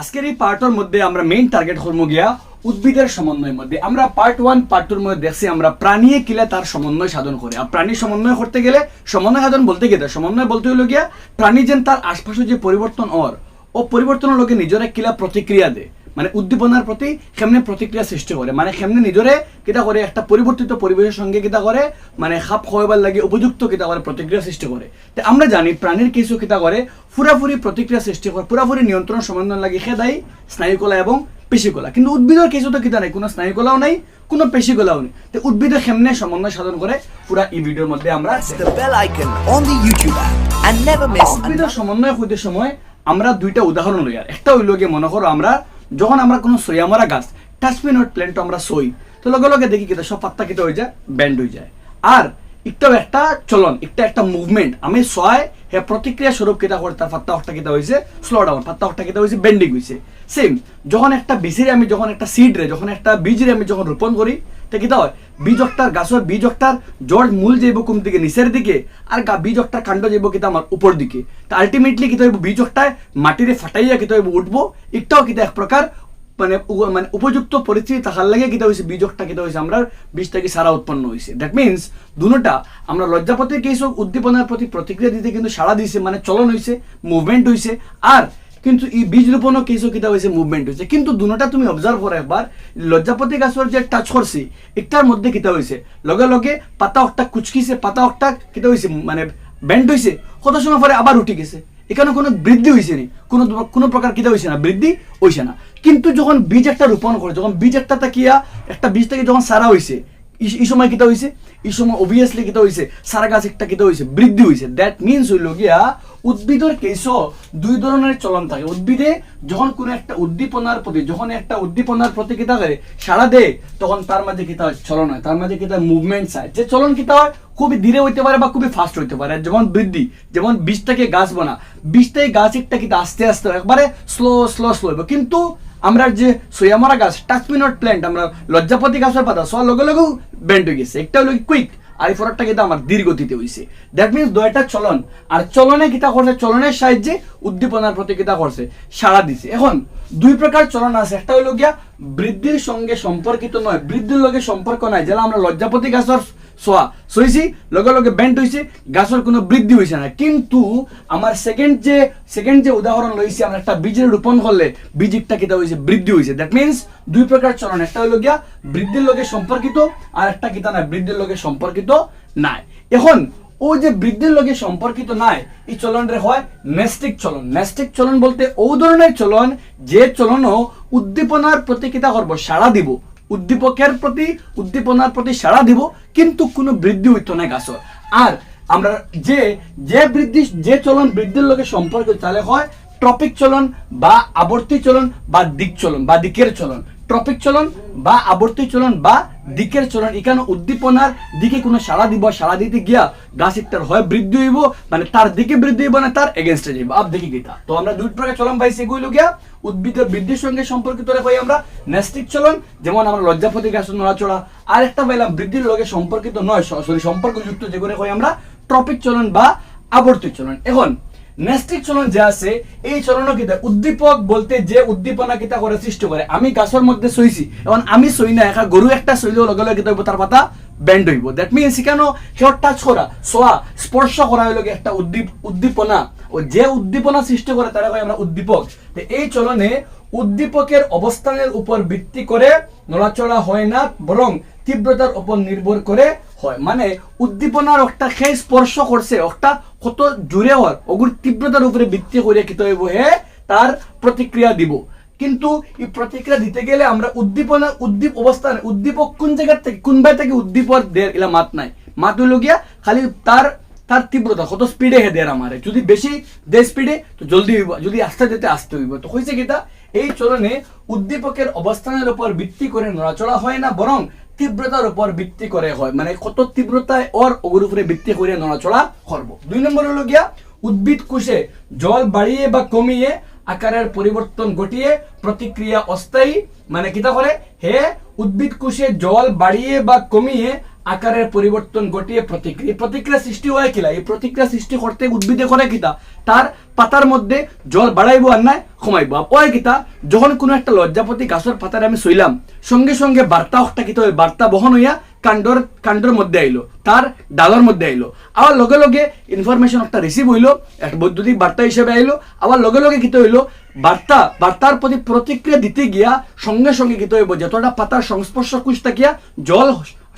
আজকের এই পার্টের মধ্যে আমরা মেইন টার্গেট করব গিয়া উদ্ভিদের সমন্বয়ের মধ্যে। আমরা পার্ট ওয়ান পার্ট টুর মধ্যে দেখছি আমরা প্রাণী কিলে তার সমন্বয় সাধন করে। আর প্রাণী সমন্বয় করতে গেলে সমন্বয় সাধন বলতে গেলে, সমন্বয় বলতে হলো গিয়া প্রাণী যেন তার আশপাশে যে পরিবর্তন ওর ও পরিবর্তনের লোকে নিজেরা কিলা প্রতিক্রিয়া দেয়। মানে উদ্দীপনার প্রতি কেমনে প্রতিক্রিয়া সৃষ্টি করে? মানে কেমনে নিজরে কিতা করে একটা পরিবর্তিত পরিবেশের সঙ্গে কিতা করে মানে খাপ খাওয়াবার লাগে উপযুক্ত কিতা করে প্রতিক্রিয়া সৃষ্টি করে তো আমরা জানি প্রাণীর কিছু কিতা করে পুরাপুরি প্রতিক্রিয়া সৃষ্টি করে পুরাপুরি নিয়ন্ত্রণ সমন্বয় লাগে খেদাই স্নায়ুকলা এবং পেশিকলা। কিন্তু উদ্ভিদের কিছু তো কিতা নাই কোনো স্নায়ুকলাও নাই কোনো পেশিকলাও নেই। তো উদ্ভিদে কেমনে সমন্বয় সাধন করে পুরা এই ভিডিওর মধ্যে আমরা উদ্ভিদের সমন্বয় হইতে সময় আমরা দুইটা উদাহরণ লই আর একটা হইল গিয়ে মনে করো আমরা যখন আমরা কোনো সইয়ামরা গাছ টাচমিনট প্ল্যান্ট আমরা সই, তো লগে লগে দেখি কিন্তু সব পাত্তা কেটে হয়ে যায় ব্যান্ড হয়ে যায়। আর একটু একটা চলন, একটা একটা মুভমেন্ট আমি সয়, হে প্রতিক্রিয়া স্বরূপ কেটা করে তার পাত্তা হট্টা কেটে হয়েছে স্লো ডাউন পাত্তা হট্টা কেটে হয়েছে বেন্ডিং হয়েছে। সেম যখন একটা বেসিরে আমি, যখন একটা সিড রে, যখন একটা বীজের আমি যখন রোপণ করি, তো কিতা হয় বীজ অক্টার গাছের বীজ অক্টার জড় মূল যাইব কোন দিকে নিচের দিকে আর গা বীজ অক্টার কাণ্ড যাইব কিতা আমার উপর দিকে। তো আলটিমেটলি কিতা হইব বীজ অক্টায় মাটিরে ফাটাইয়া কিতা হইব উঠবো একটাও কিতা এক প্রকার মানে মানে উপযুক্ত পরিস্থিতি থাকার লাগে কিতা হয়েছে বীজকটা কিতা হয়েছে আমরা বীজটাকে সারা উৎপন্ন হয়েছে দ্যাট মিনস দুটা আমরা লজ্জাপতির কেস উদ্দীপনার প্রতি প্রতিক্রিয়া দিতে কিন্তু সাড়া দিয়েছে মানে চলন হয়েছে মুভমেন্ট হয়েছে আর কিন্তু এই বীজ রোপণও কিছু কিতা হয়েছে মুভমেন্ট হয়েছে কিন্তু দুটা তুমি অবজার্ভ করো একবার লজ্জাপতি গাছের যে টাচ করছি একটার মধ্যে কিতা হয়েছে লগে লগে পাতা অকটা কুচকিছে, পাতা অকটা কিতা হয়েছে মানে ব্যান্ড হয়েছে কত সময় পরে আবার উঠে গেছে। এখানে কোনো বৃদ্ধি হয়েছে নি? কোনো কোনো প্রকার কিতা হয়েছে না, বৃদ্ধি হয়েছে না। কিন্তু যখন বীজ একটা রোপণ করে যখন বীজ একটা তাকিয়া, একটা বীজ থেকে যখন সারা হয়েছে এই- সময় কিতা হয়েছে এই সময় অবভিয়াসলি কিতা হয়েছে সারা গাছ একটা কিতা হয়েছে বৃদ্ধি হয়েছে দ্যাট মিনস হইল গিয়া, উদ্ভিদের কেসও দুই ধরনের চলন থাকে। উদ্ভিদে যখন কোনো একটা উদ্দীপনার প্রতি যখন একটা উদ্দীপনার প্রতি কিতা করে সারা দেয়, তখন তার মাঝে কিতা হয়? চলন হয়। তার মাঝে কিতা মুভমেন্ট হয়। যে চলন কিতা হয়, খুবই ধীরে হইতে পারে বা খুবই ফাস্ট হইতে পারে। যেমন বৃদ্ধি, যেমন বীজটাকে গাছ বানা। বীজটাই গাছ একটা কিতা আস্তে আস্তে একবারে স্লো স্লো স্লো হবে কিন্তু আমরা যে সোয়ামরা গাছ টাচমিনট প্ল্যান্ট আমরা লজ্জাপতি গাছের পাতা সব লগে লগেও ব্যান্ড হয়ে গেছে। একটা হলো কুইক আর এই ফরকটা কিন্তু আমার ধীর গতিতে হইছে। দ্যাট মিনস দুইটা চলন। আর চলনে কিতা করছে? চলনের সাহায্যে উদ্দীপনার প্রতি কিতা করছে? সাড়া দিছে। এখন দুই প্রকার চলন আছে। একটা হলো গিয়া বৃদ্ধির সঙ্গে সম্পর্কিত নয়। বৃদ্ধির লগে সম্পর্ক নাই। যেটা আমরা লজ্জাপতি গাছের সোয়া সইছি লগে লগে ব্যান্ড হইছে গাছের কোনো বৃদ্ধি হইছে না। কিন্তু আমার সেকেন্ড যে সেকেন্ড যে উদাহরণ লইছি আমরা একটা বীজের রোপণ করলে বীজটা কিতা হইছে বৃদ্ধি হইছে দ্যাট মিনস দুই প্রকার চলন একটা হলো গিয়া বৃদ্ধির লগে সম্পর্কিত আর একটা কিতা নাই বৃদ্ধির লগে সম্পর্কিত নাই। এখন, ও যে বৃদ্ধির লগে সম্পর্কিত নাই, এই চলনরে হয় নেস্টিক চলন। নেস্টিক চলন বলতে ও ধরনের চলন, যে চলনও উদ্দীপনার প্রতি কিতা করব সাড়া দিব। উদ্দীপকের প্রতি, উদ্দীপনার প্রতি সাড়া দিব, কিন্তু কোনো বৃদ্ধি হইতো না গাছর আর আমরা যে যে বৃদ্ধি, যে চলন বৃদ্ধির লগে সম্পর্ক তাহলে হয় ট্রপিক চলন বা আবর্তি চলন বা দিক চলন বা দিকের চলন। ট্রপিক চলন বা আবর্তি চলন বা দিকের চলন, এখানে উদ্দীপনার দিকে কোনো সাড়া দিব, সাড়া দিতে গিয়া গাছ একটার হয় বৃদ্ধি হইব মানে তার দিকে বৃদ্ধি হইব না, তার এগেনস্টে যাইব। আপ দেখি গীতা। তো আমরা দুই প্রকার চলন পাইছি, এগুলো গিয়া উদ্ভিদের বৃদ্ধির সঙ্গে সম্পর্কিত রেখে আমরা নেস্টিক চলন, যেমন আমরা লজ্জাপতি গাছ নড়াচড়া। আর একটা পাইলাম বৃদ্ধির লগে সম্পর্কিত নয় সরি সম্পর্কযুক্ত যেগুলো কই আমরা ট্রপিক চলন বা আবর্তিক চলন। এখন নেস্টিক চলন যে আছে, এই চলন কিতা, উদ্দীপক বলতে যে উদ্দীপনা কিতা করে সৃষ্টি করে। আমি গাছের মধ্যে সইছি এখন আমি সই না, একা গরু একটা সইলেও লগে লগে তার পাতা ব্যান্ড হইব। দ্যাট মিনস কেন? হেয়ার টাচ করা। সোয়া, স্পর্শ করা হইল একটা উদ্দীপ উদ্দীপনা। ও যে উদ্দীপনা সৃষ্টি করে, তারা কই আমরা উদ্দীপক। এই চলনে উদ্দীপকের অবস্থানের উপর ভিত্তি করে নড়াচড়া হয় না, বরং তীব্রতার উপর নির্ভর করে হয়। মানে উদ্দীপনার একটা খেয়ে স্পর্শ করছে, একটা কত জুড়ে হয় ওগুর তীব্রতার উপরে ভিত্তি করে কি হইব হে, তার প্রতিক্রিয়া দিব। কিন্তু এই প্রতিক্রিয়া দিতে গেলে আমরা উদ্দীপনা, উদ্দীপ অবস্থান, উদ্দীপক কোন জায়গার থেকে, কোন ভাই থেকে উদ্দীপক দের এলা মাত নাই। মাত হইল গিয়া খালি তার তার তীব্রতা, কত স্পিডে হে দের আমারে। যদি বেশি দে স্পিডে তো জলদি হইব, যদি আস্তে যেতে আসতে হইব। তো হয়েছে কিতা? এই চলনে উদ্দীপকের অবস্থানের উপর ভিত্তি করে নড়াচড়া হয় না, বরং তীব্রতার উপর ভিত্তি করে হয়। মানে কত তীব্রতায় ওর ওগুর উপরে ভিত্তি করে নড়াচড়া করব। দুই নম্বর হলো গিয়া, উদ্ভিদ কোষে জল বাড়িয়ে বা কমিয়ে আকারের পরিবর্তন ঘটিয়ে প্রতিক্রিয়া অস্থায়ী মানে কিতা করে হে উদ্ভিদ কোষে জল বাড়িয়ে বা কমিয়ে আকারের পরিবর্তন ঘটিয়ে প্রতিক্রিয়া প্রতিক্রিয়া সৃষ্টি হয় কিলা এই প্রতিক্রিয়া সৃষ্টি করতে উদ্ভিদে করে কিতা তার পাতার মধ্যে জল বাড়াইবো আর নাই কমাইবো। ওই কিতা যখন কোনো একটা লজ্জাপতি গাছের পাতারে আমি শৈলাম সঙ্গে সঙ্গে বার্তা একটা কিতা বার্তা বহন হইয়া কাণ্ডর কাণ্ডর মধ্যে আইলো তার ডালর মধ্যে আইলো আবার লগে লগে ইনফরমেশন একটা রিসিভ হইল একটা বৈদ্যুতিক বার্তা হিসেবে আইলো আবার লগে লগে কিতা হইল বার্তা বার্তার প্রতি প্রতিক্রিয়া দিতে গিয়া সঙ্গে সঙ্গে কিতা হইব যতটা পাতার সংস্পর্শ কুশ থাকিয়া জল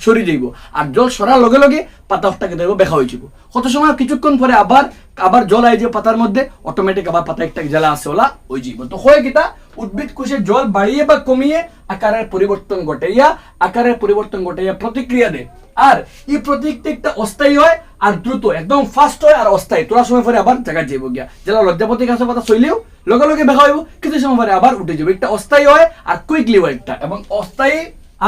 সরি যাইব। আর জল সরার লগে লগে পাতা একটা কেটে বেখা হয়ে যাব। কত সময়, কিছুক্ষণ পরে আবার আবার জল আই যে পাতার মধ্যে অটোমেটিক আবার পাতা একটা জেলা আছে, ওলা ওই যাইব তো হয় কিতা উদ্ভিদ কোষে জল বাড়িয়ে বা কমিয়ে আকারের পরিবর্তন ঘটাইয়া, আকারের পরিবর্তন ঘটাইয়া প্রতিক্রিয়া দেয় আর এই প্রতিক্রিয়াটা অস্থায়ী হয় আর দ্রুত একদম ফাস্ট হয় আর অস্থায়ী। তোরা সময় পরে আবার জায়গা যাইব গিয়া। যেটা লজ্জাপতি গাছের পাতা চলিলেও লগে লগে বেখা হইব কিছু সময় পরে আবার উঠে যাবে। একটা অস্থায়ী হয় আর কুইকলি হয় একটা। এবং অস্থায়ী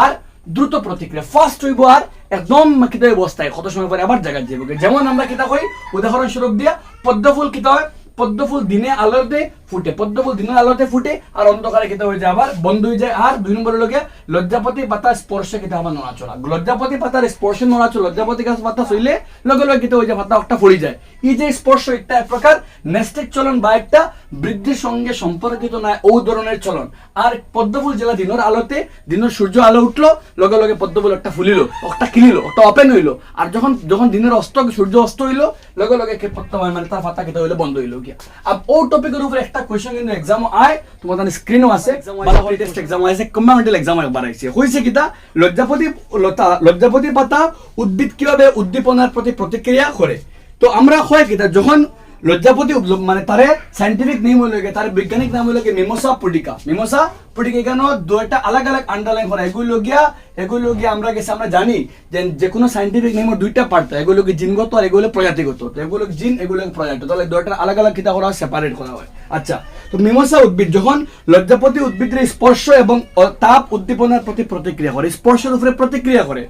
আর দ্রুত প্রতিক্রিয়া ফার্স্ট হইব আর একদম কিতা অবস্থায় কত সময় পরে আবার জায়গা যাইব যেমন আমরা কিতা কই উদাহরণস্বরূপ দিয়া, পদ্মফুল কিতা হয়। পদ্মফুল দিনে আলোতে ফুটে, পদ্মফুল দিনের আলোতে ফুটে আর অন্ধকারে কিতা হয়ে যায়। আবার বন্ধ হয়ে যায় আর দুই নম্বর লগে লজ্জাপতি পাতা স্পর্শে কিতা আবার নড়াচড়া। লজ্জাপতি পাতার স্পর্শে নড়াচড়া, লজ্জাপতি গাছ পাতা চইলে লগে লগে কিতা হয়ে যায়, পাতা একটা ফুড়ি যায়। এই যে স্পর্শ একটা এক প্রকার নেস্টেক চলন বা একটা বৃদ্ধির সঙ্গে সম্পর্কিত নয় ও ধরনের চলন। আর পদ্মফুল জেলা দিনের আলোতে, দিনের সূর্য আলো উঠল, লগে লগে পদ্মফুল একটা ফুলিল, একটা কিনিল একটা ওপেন হইল। আর যখন যখন দিনের অস্ত, সূর্য অস্ত হইল, লগে লগে পত্তা মানে তার পাতা কেটে হইল বন্ধ হইল গিয়া। আর ও টপিকের উপরে একটা কোয়েশ্চন কিন্তু এক্সাম আয় তোমার তাহলে স্ক্রিনও আছে ভালো করে টেস্ট এক্সাম আছে কম্পাউন্ডেল এক্সাম একবার আইছে। হইছে কিতা লজ্জাপতি লতা লজ্জাপতি পাতা উদ্ভিদ কীভাবে উদ্দীপনার প্রতি প্রতিক্রিয়া করে তো আমরা হয় কিতা যখন লজ্জাপতি মানে তারে সাইন্টিফিক নেম হইল তার বৈজ্ঞানিক নাম হইল মিমোসা পুটিকা। মিমোসা পুটিকা এখানে দুইটা আলাগ আলাগ আন্ডারলাইন করা এগুলো গিয়া এগুলো গিয়া আমরা গেছে, আমরা জানি যে যে কোনো সাইন্টিফিক নেমের দুইটা পার্ট এগুলো কি জিনগত আর এগুলো প্রজাতিগত তো এগুলো জিন এগুলো প্রজাতি তাহলে দুইটা আলাগ আলাগ কিতা করা সেপারেট করা হয়। আচ্ছা তো মিমোসা উদ্ভিদ, যখন লজ্জাপতি উদ্ভিদের স্পর্শ এবং তাপ উদ্দীপনার প্রতি প্রতিক্রিয়া করে স্পর্শের উপরে প্রতিক্রিয়া করে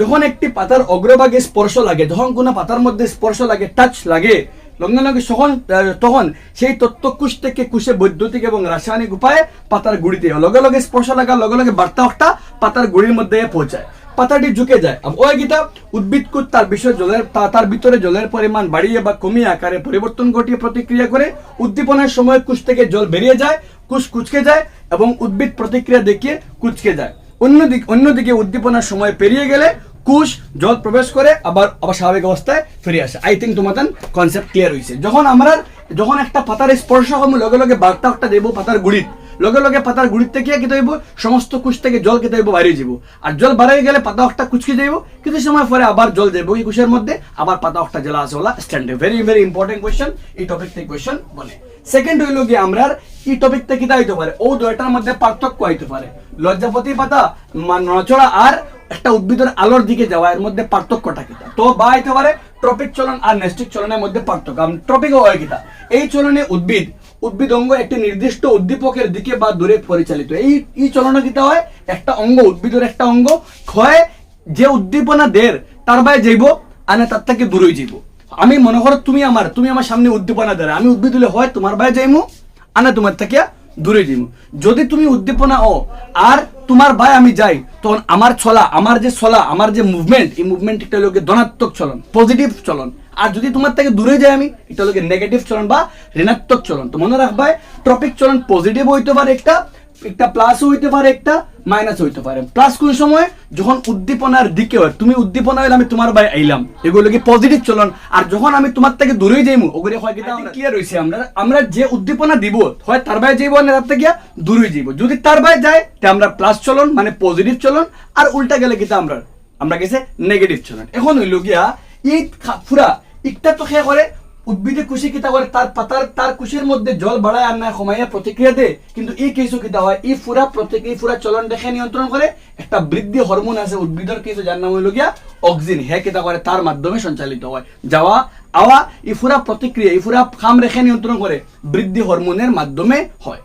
যখন একটি পাতার অগ্রভাগে স্পর্শ লাগে, যখন কোনো পাতার মধ্যে স্পর্শ লাগে টাচ লাগে লঙ্গে তখন সেই তত্ত্বকুশ থেকে কুশে বৈদ্যুতিক এবং রাসায়নিক উপায়ে পাতার গুড়িতে লগে লগে স্পর্শ লাগার লগে লগে বার্তা পাতার গুড়ির মধ্যে পৌঁছায়। পাতাটি ঝুঁকে যায়। গীতা তার জলের তার ভিতরে জলের পরিমাণ বাড়িয়ে বা কমিয়ে আকারে পরিবর্তন ঘটিয়ে প্রতিক্রিয়া করে, উদ্দীপনার সময় কুশ থেকে জল বেরিয়ে যায়, কুশ কুচকে যায় এবং উদ্ভিদ প্রতিক্রিয়া দেখিয়ে কুচকে যায়। অন্যদিকে অন্যদিকে উদ্দীপনার সময় পেরিয়ে গেলে কুশ, জল প্রবেশ করে আবার আবার স্বাভাবিক অবস্থায় ফিরে আসে। আই থিঙ্ক তোমাদের কনসেপ্ট ক্লিয়ার হয়েছে যখন আমরা, যখন একটা পাতার স্পর্শ হব লগে লগে বার্তা একটা দেবো পাতার গুড়িত। লগে লগে পাতার গুড়ির থেকে কি দেবো? সমস্ত কুশ থেকে জল কেটে দেবো? বাইরে যাব। আর জল বাড়াই গেলে পাতা একটা কুচকে যাইব কিছু সময় পরে আবার জল দেবো এই কুশের মধ্যে। আবার পাতা একটা জেলা আছে ওলা স্ট্যান্ডে ভেরি ভেরি ইম্পর্টেন্ট কোয়েশ্চেন এই টপিক থেকে কোয়েশ্চেন বলে। সেকেন্ড হইল গিয়ে আমরা এই টপিক থেকে কিতা হইতে পারে? ও দুইটার মধ্যে পার্থক্য হইতে পারে। লজ্জাপতি পাতা নড়াচড়া আর একটা উদ্ভিদের আলোর দিকে যাওয়া, এর মধ্যে পার্থক্যটা কিতা তো? বা হইতে পারে ট্রপিক চলন আর নেস্টিক চলনের মধ্যে পার্থক্য। ট্রপিকও হয় কিতা এই চলনে উদ্ভিদ উদ্ভিদ অঙ্গ একটি নির্দিষ্ট উদ্দীপকের দিকে বা দূরে পরিচালিত। এই এই চলনে কিতা হয়? একটা অঙ্গ, উদ্ভিদের একটা অঙ্গ ক্ষয় যে উদ্দীপনা দের তার বাইরে যাইব, আনে তার থেকে দূরে যাইব। আমি মনে করো তুমি আমার তুমি আমার সামনে উদ্দীপনা দেয় আমি উদ্ভিদ হলে হয় তোমার বাইরে যাইমু, আনা তোমার থেকে দূরে যাইমু। যদি তুমি উদ্দীপনা, ও, আর তোমার ভাই আমি যাই, তখন আমার ছলা, আমার যে চলা আমার যে মুভমেন্ট এই মুভমেন্ট একটা লোকে ধনাত্মক চলন পজিটিভ চলন। আর যদি তোমার থেকে দূরে যাই আমি, এটা লোকে নেগেটিভ চলন বা ঋণাত্মক চলন। তো মনে রাখবাই টপিক চলন পজিটিভ হইতে পারে একটা একটা প্লাস হইতে পারে একটা মাইনাস হইতে পারে। প্লাস কোন সময়? যখন উদ্দীপনার দিকে হয় তুমি উদ্দীপনা হইলে আমি তোমার ভাই আইলাম। এগুলো কি পজিটিভ চলন। আর যখন আমি তোমার থেকে দূরেই যাইমু ওগুলো হয় কিনা ক্লিয়ার হইছে আমরা। আমরা যে উদ্দীপনা দিব হয় তার ভাই যাইব না তার থেকে দূরে যাইব। যদি তার ভাই যায় তে আমরা প্লাস চলন মানে পজিটিভ চলন আর উল্টা গেলে কিতা আমরা আমরা গেছে নেগেটিভ চলন। এখন হইল গিয়া এই পুরা একটা তো খেয়া করে উদ্ভিদে কুশি কিতা করে তার পাতার তার কুশির মধ্যে জল বাড়ায় আর না কমাইয়া প্রতিক্রিয়া দেয়। কিন্তু এই কেসও কিতা হয় এই ফুরা প্রতিক্রিয়া এই ফুরা চলন দেখে নিয়ন্ত্রণ করে একটা বৃদ্ধি হরমোন আছে উদ্ভিদের কেসও যার নাম হইল গিয়া অক্সিন হ্যাঁ কিতা করে তার মাধ্যমে সঞ্চালিত হয়। যাওয়া আওয়া এই ফুরা প্রতিক্রিয়া এই ফুরা খাম রেখে নিয়ন্ত্রণ করে বৃদ্ধি হরমোনের মাধ্যমে হয়।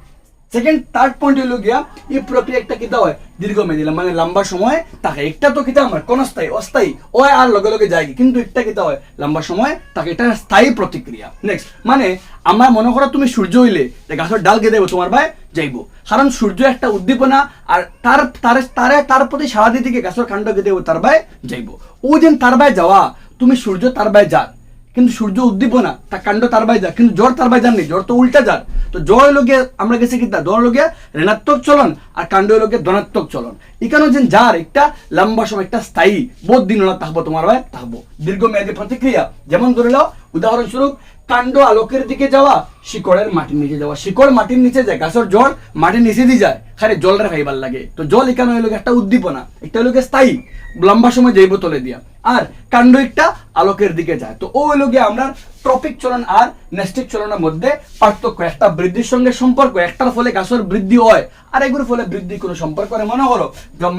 সেকেন্ড থার্ড পয়েন্ট হইল গিয়া, এই প্রক্রিয়া একটা কিতা হয়? দীর্ঘমেয়াদী মানে লম্বা সময় থাকে। একটা তো কিতা আমার, ক্ষণস্থায়ী, অস্থায়ী ও আর লগে লগে যায় কিন্তু একটা কিতা হয়, লম্বা সময় তাকে এটা স্থায়ী প্রতিক্রিয়া। নেক্সট মানে আমার মনে করো তুমি সূর্য হইলে গাছের ডাল গেয়ে দেবো, তোমার ভাই যাইব। কারণ সূর্য একটা উদ্দীপনা আর তার তার, তারে, তার প্রতি সারা গিয়ে গাছের কাণ্ড গেয়ে দেবো, তার ভাই যাইব। ও যেন তার ভাই যাওয়া, তুমি সূর্য তার ভাই যাক। কিন্তু সূর্য উদ্দীপনা, তা কাণ্ড তার বাই যায়, কিন্তু জ্বর তার বাই যান নেই, জ্বর তো উল্টা যার তো জ্বর লোকে আমরা গেছি কি জ্বর লোকে ঋণাত্মক চলন, আর কাণ্ড লোকে ধনাত্মক চলন। এখানে যে যার একটা লম্বা সময়, একটা স্থায়ী বহুত দিন ওরা তাহবো তোমার ভাই তাহবো। দীর্ঘমেয়াদী প্রতিক্রিয়া, যেমন ধরে নাও, উদাহরণস্বরূপ কাণ্ড আলোকের দিকে যাওয়া, শিকড়ের মাটির নিচে যাওয়া। শিকড় মাটির নিচে যায়, গাছের জল মাটির নিচে দিয়ে যায়। খালি জলটা খাইবার লাগে। তো জল এখানে হইল একটা উদ্দীপনা একটা হইল স্থায়ী, লম্বা সময় জৈব তলে দিয়া। আর কাণ্ড একটা আলোকের দিকে যায়। তো ও হইল গিয়ে আমরা ট্রপিক চলন আর নেস্টিক চলনের মধ্যে পার্থক্য একটা বৃদ্ধির সঙ্গে সম্পর্ক একটার ফলে গাছের বৃদ্ধি হয় আর এগুলোর ফলে বৃদ্ধি কোনো সম্পর্ক নেই। মনে করো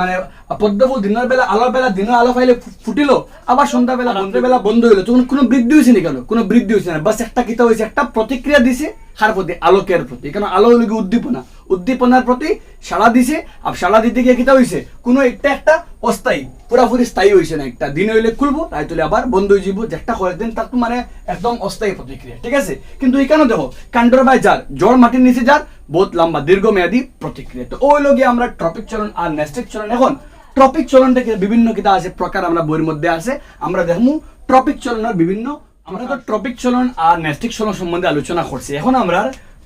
মানে পদ্মফুল দিনের বেলা আলোর বেলা দিনের আলো পাইলে ফুটিল ফুটিলো আবার সন্ধ্যাবেলা বন্ধের বেলা বন্ধ হইল তখন কোনো বৃদ্ধি হয়েছে না কেন? কোনো বৃদ্ধি হয়েছে না। বাস একটা কিতা হয়েছে একটা প্রতিক্রিয়া দিছে। কার প্রতি, আলোকের প্রতি। কেন? আলো হলো গিয়ে উদ্দীপনা। উদ্দীপনার প্রতি সাড়া দিছে, আর সাড়া দিতে গিয়ে কিতা হয়েছে কোনো একটা একটা অস্থায়ী, পুরাপুরি স্থায়ী হয়েছে না একটা। দিন হইলে খুলবো তাই তুলে আবার বন্ধ হয়ে যাব যে একটা কয়েকদিন তার তো মানে একদম অস্থায়ী প্রতিক্রিয়া, ঠিক আছে? কিন্তু এখানে দেখো, কাণ্ডর বাই যার জ্বর মাটির নিচে যার, বহুত লম্বা, দীর্ঘমেয়াদী প্রতিক্রিয়া। তো ওই লগে আমরা ট্রপিক চলন আর নেস্টিক চলন। এখন, ট্রপিক চলন থেকে বিভিন্ন কিতা আছে, প্রকার আমরা বইয়ের মধ্যে আছে, আমরা দেখমু ট্রপিক চলনের বিভিন্ন আমরা তো ট্রপিক চলন আর নেস্টিক চলন সম্বন্ধে আলোচনা করছি। এখন আমরা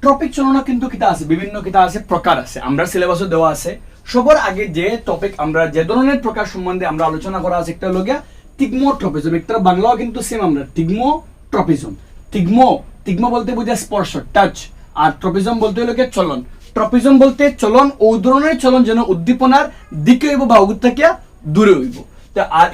টপিক চলনা কিন্তু কিতা আছে, বিভিন্ন কিতা আছে প্রকার আছে। আমরা সিলেবাসও দেওয়া আছে। সবার আগে যে টপিক আমরা, যে ধরনের প্রকার সম্বন্ধে আমরা আলোচনা করা আছে একটা হলো গিয়া টিগমো ট্রপিজম একটা বাংলাও কিন্তু সেম আমরা, টিগমো ট্রপিজম টিগমো টিগমো বলতে বোঝায় স্পর্শ টাচ আর ট্রপিজম বলতে হলো চলন। ট্রপিজম বলতে চলন ও ধরনের চলন যেন উদ্দীপনার দিকে হইব বা উগুর থেকে দূরে হইব। তা আর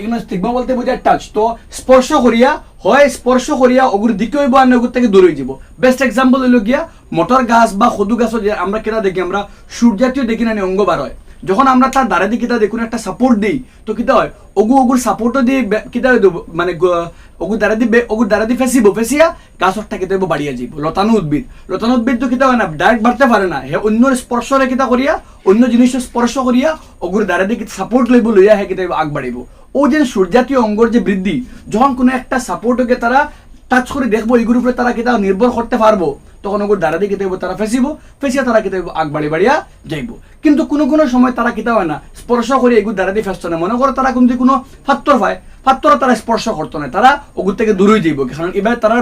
বলতে বোঝায় টাচ তো স্পর্শ করিয়া, হয় স্পর্শ করিয়া ওগুর দিকে হইব আর ওগুর থেকে দূরে যাব। বেস্ট এক্সাম্পল হইল গিয়া, মটর গাছ বা সদু গাছও আমরা কেনা দেখি, আমরা সূর্যাতীয় দেখি না, নি অঙ্গ বার হয়। যখন আমরা তার দ্বারা দিয়ে কিতা দেখুন একটা সাপোর্ট দিই, তো কিতা হয় ওগু ওগুর সাপোর্টও দিয়ে কিতা দেবো? মানে গ- ওগুর দ্বারা দিয়ে ওগুর দ্বারা দিয়ে ফেসিব, ফেসিয়া গাছটা কিতা হইব বাড়িয়া যাব লতানু উদ্ভিদ। লতানু উদ্ভিদ তো কিতা হয় না? ডাইরেক্ট বাড়তে পারে না। হে অন্য স্পর্শরে কিতা করিয়া, অন্য জিনিসের স্পর্শ করিয়া ওগুর দ্বারা দিয়ে সাপোর্ট লইব, লইয়া হে কিতা আগ বাড়িব ও যে সূর্যাতীয় অঙ্গর যে বৃদ্ধি, যখন কোনো একটা সাপোর্টকে তারা টাচ করে দেখব, এইগুলোর উপরে তারা কিতা নির্ভর করতে পারব। তখন ওগুলো দাঁড়া দিয়ে হইব তারা ফেসিব, ফেসিয়া তারা হইব আগ বাড়ি বাড়িয়া যাইব। কিন্তু কোনো কোনো সময় তারা কিতা হয় না, স্পর্শ করে এগুলো দাঁড়া দিয়ে ফেসতো না। মনে করো তারা কিন্তু কোনো ফাত্তর পায় ফাত্তর তারা স্পর্শ করতো না, তারা ওগুর থেকে দূরেই যাইব। কারণ এবার তারা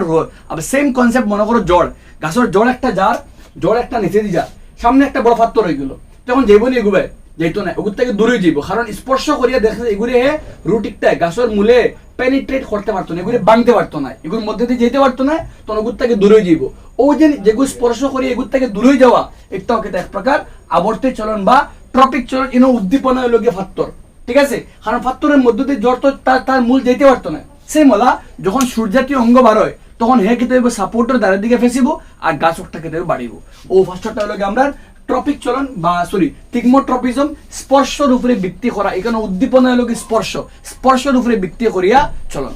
আবার সেম কনসেপ্ট মনে করো জ্বর গাছের জ্বর একটা যার জ্বর একটা নিচে দিয়ে যা, সামনে একটা বড় ফাত্তর হয়ে গেলো। তখন যাইব না এগুবে যাইতো না ওগুর থেকে দূরে যাইব কারণ স্পর্শ করিয়া দেখে এগুলি হে রুটিকটা গাছের মূলে পেনিট্রেট করতে পারতো না এগুলি ভাঙতে পারতো না এগুলোর মধ্যে দিয়ে যেতে পারতো না তখন ওগুর থেকে দূরে যাইব ও যে যেগুলো স্পর্শ করি এগুর থেকে দূরে যাওয়া একটাও কিন্তু এক প্রকার আবর্তিত চলন বা ট্রপিক চলন, ইনো উদ্দীপনা হলো গিয়ে ফাত্তর ঠিক আছে? কারণ ফাত্তরের মধ্য দিয়ে জ্বর তো তার তার মূল যেতে পারতো না সেই মলা যখন সূর্যাতীয় অঙ্গ বার হয়, তখন হে খেতে সাপোর্টের দ্বারের দিকে ফেসিব আর গাছ ওটা খেতে বাড়িব ও ফার্স্টটা হলো আমরা ট্রপিক চলন বা সরি টিগমোট্রপিজম স্পর্শর উপরে ভিত্তি করা। এখানে উদ্দীপনা হলো কি স্পর্শ। স্পর্শের উপরে ভিত্তি করিয়া চলন।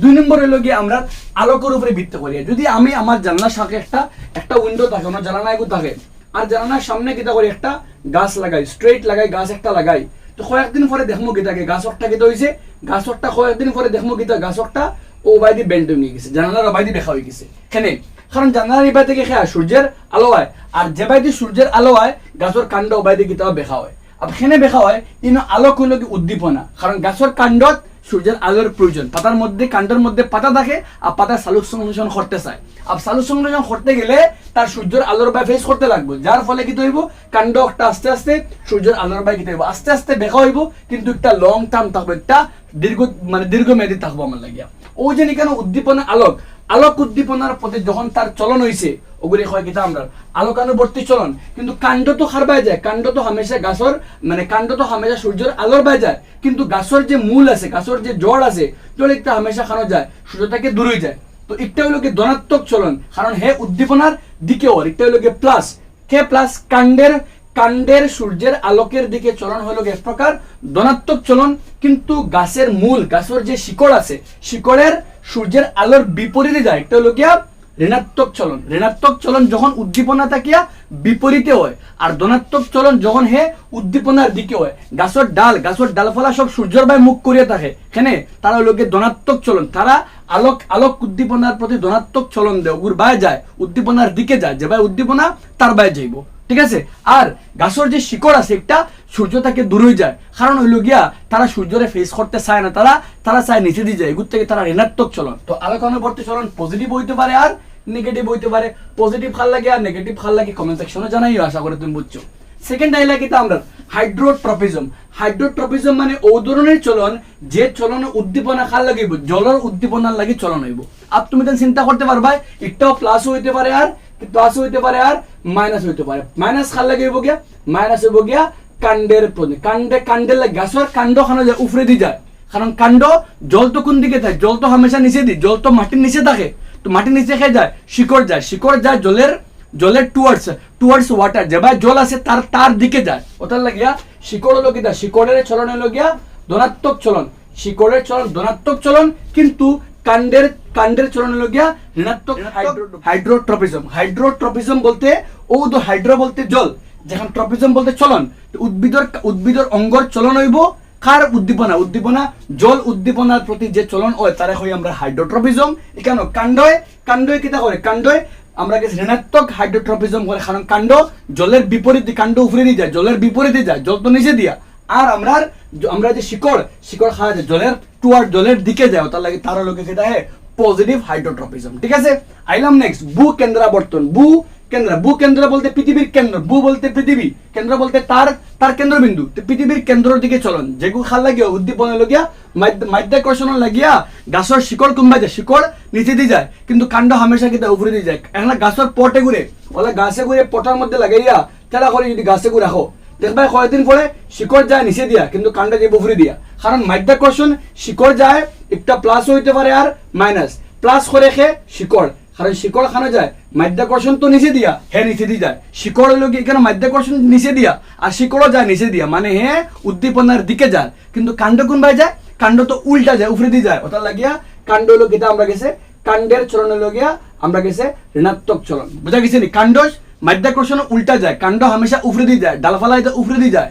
দুই নম্বর হলো গিয়ে আমরা আলোকের উপরে ভিত্তি করিয়া। যদি আমি আমার জানলার সাথে একটা একটা উইন্ডো থাকে, আমার জানালা এগু থাকে, আর জানালার সামনে কিতা করি, একটা গাছ লাগাই স্ট্রেট লাগাই, গাছ একটা লাগাই, তো কয়েকদিন পরে দেখব গীতাকে গাছ একটা কিতা হয়েছে গাছ একটা কয়েকদিন পরে দেখব গীতা গাছ একটা ও বাইদি বেন্ট নিয়ে গেছে, জানালার বাইদি দেখা হয়ে গেছে। কেনে? কারণ জানালার এবার থেকে খেয়া? সূর্যের আলো হয়। আর যে বাইদি সূর্যের আলো হয় গাছের কাণ্ড বাইদি গীতাও দেখা হয়। আর সেনে দেখা হয়, ইনো আলোক হইল কি উদ্দীপনা। কারণ গাছের কাণ্ডত সূর্যের আলোর প্রয়োজন পাতার মধ্যে কাণ্ডের মধ্যে পাতা থাকে আর পাতা সালুক সংশ্লেষণ করতে চায়। আর সালুক সংশ্লেষণ করতে গেলে তার সূর্যের আলোর বাই ফেস করতে লাগবে। যার ফলে কি হইব কাণ্ড একটা আস্তে আস্তে সূর্যের আলোর বাই কি হইব আস্তে আস্তে দেখা হইব। কিন্তু একটা লং টার্ম থাকবে, একটা দীর্ঘ মানে দীর্ঘমেয়াদী থাকব আমার লাগিয়া। ও যে কেন উদ্দীপনা আলোক আলোক উদ্দীপনার প্রতি যখন তার চলন হয়েছে ওগুলি হয় কিতা আমরা? আলোকানুবর্তী চলন। কিন্তু কাণ্ড তো হারবাই যায় কাণ্ড তো হামেশা গাছর মানে কাণ্ড তো হামেশা সূর্যের আলোর বাই যায়। কিন্তু গাছর যে মূল আছে গাছর যে জড় আছে জড় একটা হামেশা খানো যায় সূর্য থেকে দূরে যায়। তো একটা হলো কি ধনাত্মক চলন কারণ হে উদ্দীপনার দিকে ওর একটা হলো প্লাস কে প্লাস কাণ্ডের কাণ্ডের সূর্যের আলোকের দিকে চলন হলো এক প্রকার ধনাত্মক চলন। কিন্তু গাছের মূল, গাছের যে শিকড় আছে, শিকড়ের সূর্যের আলোর বিপরীতে যায় একটা হলো গিয়া ঋণাত্মক চলন। ঋণাত্মক চলন যখন উদ্দীপনা থাকিয়া বিপরীতে হয়, আর ধনাত্মক চলন যখন হে উদ্দীপনার দিকে হয়, গাছের ডাল, গাছের ডালফলা সব সূর্যের বাই মুখ করিয়া থাকে, কেনে? তারা গিয়ে ধনাত্মক চলন। তারা আলোক আলোক উদ্দীপনার প্রতি ধনাত্মক চলন দেয় ওগুর বায় যায়, উদ্দীপনার দিকে যায়, যে ভাই উদ্দীপনা, তার বায় যাইব। ঠিক আছে? আর গাছর যে শিকড় আছে একটা সূর্য থেকে দূরে যায়। কারণ হইল গিয়া তারা সূর্যরে ফেস করতে চায় না তারা তারা চায় নিচে দিয়ে যায়। এগুর থেকে তারা ঋণাত্মক চলন। তো আলোচনাবর্তী চলন পজিটিভ হইতে পারে আর নেগেটিভ হইতে পারে পজিটিভ ভালো লাগে আর নেগেটিভ ভালো লাগে কমেন্ট সেকশনে জানাইও আশা করে তুমি বুঝছ সেকেন্ড ডাইলা কিতা আমরা হাইড্রোট্রপিজম হাইড্রোট্রপিজম মানে ও ধরনের চলন, যে চলন উদ্দীপনা খাল লাগিব জলের উদ্দীপনার লাগি চলন হইব আর তুমি চিন্তা করতে পারবা একটাও প্লাস হইতে পারে আর প্লাস হইতে পারে আর মাইনাস হইতে পারে। মাইনাস খাল লাগে গিয়া মাইনাস হইব গিয়া কাণ্ডের কাণ্ডে, কাণ্ডের লাগে গাছের কাণ্ড খানো যায় উফরে দি যায়। কারণ কাণ্ড জল তো কোন দিকে থাকে? জল তো হামেশা নিচে দি জল তো মাটির নিচে থাকে। তো মাটির নিচে খেয়ে যায়, শিকড় যায়। শিকড় যায় জলের জলের টুয়ার্ডস টুয়ার্ডস ওয়াটার যেবা জল আছে তার তার দিকে যায়। ওটার লাগিয়া শিকড় হলো কিনা শিকড়ের চলন হলো গিয়া ধনাত্মক চলন। শিকড়ের চলন, ধনাত্মক চলন, কিন্তু কাণ্ডের কাণ্ডের চলন হলো গিয়া ঋণাত্মক হাইড্রোট্রপিজম হাইড্রোট্রপিজম বলতে ও তো হাইড্রো বলতে জল। যখন ট্রপিজম বলতে চলন। উদ্ভিদর উদ্ভিদর অঙ্গর চলন হইব কার উদ্দীপনা? উদ্দীপনা জল উদ্দীপনার প্রতি যে চলন হয় তারা হই আমরা হাইড্রোট্রপিজম এখানে কাণ্ডয় কাণ্ডয় কিতা করে? কাণ্ডয় আমরা কাছে ঋণাত্মক হাইড্রোট্রপিজম করে কারণ কাণ্ড জলের বিপরীতে কাণ্ড উপরে দিয়ে যায় জলের বিপরীতে যায় জল তো নিচে দিয়া। আর আমরা আমরা যে শিকড় শিকড় খাওয়া যায়, জলের টুয়ার জলের দিকে যায়, তার লাগে তার লোকে সেটা হয় পজিটিভ হাইড্রোট্রপিজম ঠিক আছে? আইলাম নেক্সট ভূ কেন্দ্রাবর্তন, ভূ কেন্দ্র ভূ কেন্দ্র বলতে পৃথিবীর কেন্দ্র, ভূ বলতে পৃথিবী, কেন্দ্র বলতে তার তার কেন্দ্রবিন্দু পৃথিবীর কেন্দ্রের দিকে চলন যেগুলো খাল লাগিয়া, উদ্দীপনা লাগিয়া মাধ্যাকর্ষণ লাগিয়া, গাছের শিকড় কুম্বা যায়, শিকড় নিচে দিয়ে যায়, কিন্তু কাণ্ড হামেশা কিন্তু উপরে দিয়ে যায়। এখন গাছের পটে ঘুরে ওলা গাছে ঘুরে পটার মধ্যে লাগাইয়া তেরা করে যদি গাছে ঘুরে রাখো দেখবা কয়েকদিন পরে শিকড় যায় নিচে দিয়া, কিন্তু কাণ্ড যে উপরে দিয়া। কারণ মাধ্যাকর্ষণ শিকড় যায়, একটা প্লাস হইতে পারে আর মাইনাস প্লাস করে খে শিকড়। কারণ শিকড় খানো যায় মাধ্যাকর্ষণ তো নিচে দিয়া, হে নিচে দিয়ে যায়। শিকড় লোক এখানে মাধ্যাকর্ষণ নিচে দিয়া, আর শিকড়ও যায় নিচে দিয়া। মানে হে উদ্দীপনার দিকে যায়। কিন্তু কাণ্ড কোন ভাই যায়? কাণ্ড তো উল্টা যায়, উপরে দিয়ে যায়। ওটা লাগিয়া, কাণ্ড লোক এটা আমরা গেছে, কাণ্ডের চলন লগিয়া আমরা গেছে ঋণাত্মক চলন। বুঝা গেছে নি? কাণ্ড মাধ্যাকর্ষণ উল্টা যায়, কাণ্ড হামেশা উপরে দিয়ে যায় ডালফালা এটা উপরে দিয়ে যায়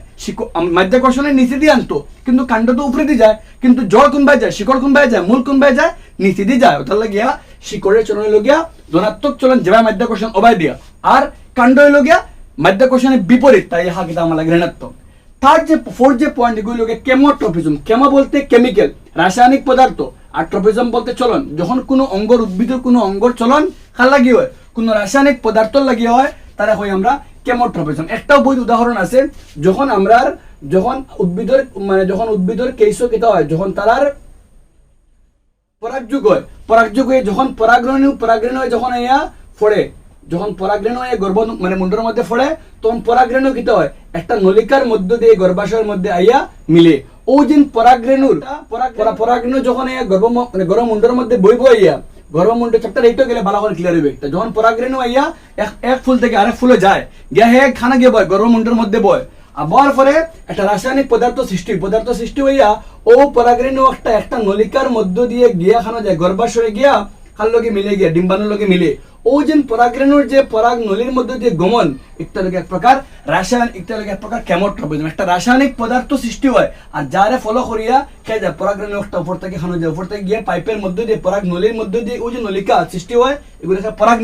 মাধ্যাকর্ষণের নিচে দিয়ে আনতো, কিন্তু কাণ্ড তো উপরে দিয়ে যায়, কিন্তু জল কোন বাই যায়, শিকড় কোন বাই যায়, মূল কোন বাই যায়, নিচে দিয়ে যায়। ওটার লাগিয়া শিকড়ের চলন লগিয়া ধনাত্মক চলন যেভাবে মাধ্যাকর্ষণ অবাই দিয়া, আর কাণ্ড লগিয়া মাধ্যাকর্ষণের বিপরীত, তাই হা কিন্তু আমার লাগে ঋণাত্মক। থার্ড যে ফোর্থ যে পয়েন্ট এগুলো লোকে কেমোট্রপিজম কেমো বলতে কেমিক্যাল রাসায়নিক পদার্থ, আর ট্রপিজম বলতে চলন। যখন কোনো অঙ্গর উদ্ভিদের কোনো অঙ্গর চলন খাল লাগি হয়? কোনো রাসায়নিক পদার্থ লাগি হয় তারা হয় আমরা কেমোট্রপিজম একটাও বই উদাহরণ আছে যখন আমরা যখন উদ্ভিদের মানে যখন উদ্ভিদের কেইসো কেটা হয় যখন তারার পরাগযুগ হয় পরাগযুগ হয়ে যখন পরাগরেণু পরাগরেণু হয়ে যখন ইয়া ফোড়ে যখন পরাগরেণু হয়ে গর্ভ মানে মুন্ডের মধ্যে ফোড়ে তখন পরাগরেণু কিতে হয়। একটা নলিকার মধ্য দিয়ে গর্ভাশয়ের মধ্যে আইয়া মিলে। ও দিন পরাগরেণুর পরা- যখন গর্ভ মানে গর্ভ মুন্ডের মধ্যে বইব আইয়া গেলে ভালো করে ক্লিয়ার হবে তা যখন পরাগ্রেণু আইয়া এক ফুল থেকে আরেক ফুলে যায়, গিয়া হে খানা গিয়ে বয় মধ্যে বয়। আর বয়ার পরে একটা রাসায়নিক পদার্থ সৃষ্টি পদার্থ সৃষ্টি হইয়া ও পরাগ্রেণু একটা একটা নলিকার মধ্য দিয়ে গিয়া খানা যায়, গর্ভাশয়ে গিয়া খাল লগে মিলে গিয়া, ডিম্বাণুর লগে মিলে। ও যেন পরাগ্রেণুর যে পরাগ নলির মধ্যে দিয়ে গমন একটা এক প্রকার লগে এক প্রকার কেমোট্রপিজম একটা রাসায়নিক পদার্থ সৃষ্টি হয়, আর ফলো করিয়া খেয়ে যায়। উপর থেকে খানো যায়। উপর থেকে গিয়ে পাইপের মধ্যে দিয়ে, পরাগ মধ্যে দিয়ে ও যে নলিকা সৃষ্টি হয়, এগুলো পরাগ